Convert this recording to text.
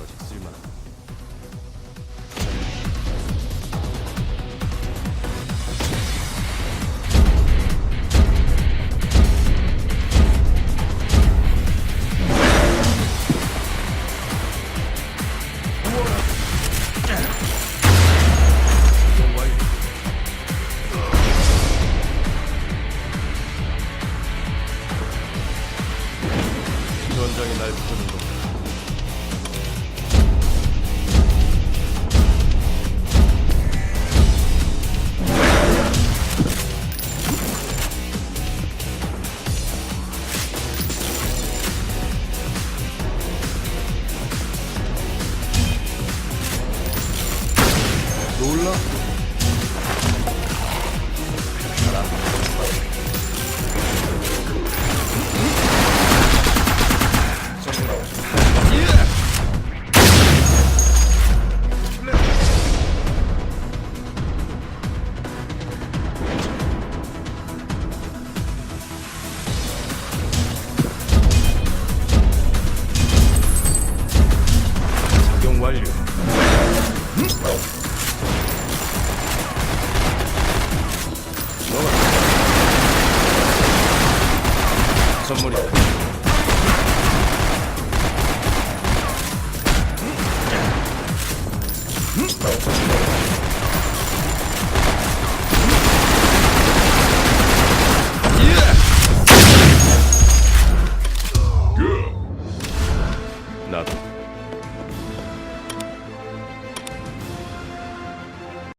이거 아직 쓸만한. 전장이 날 부르는 것. 놀라 작용 완료. 선물이다. 음?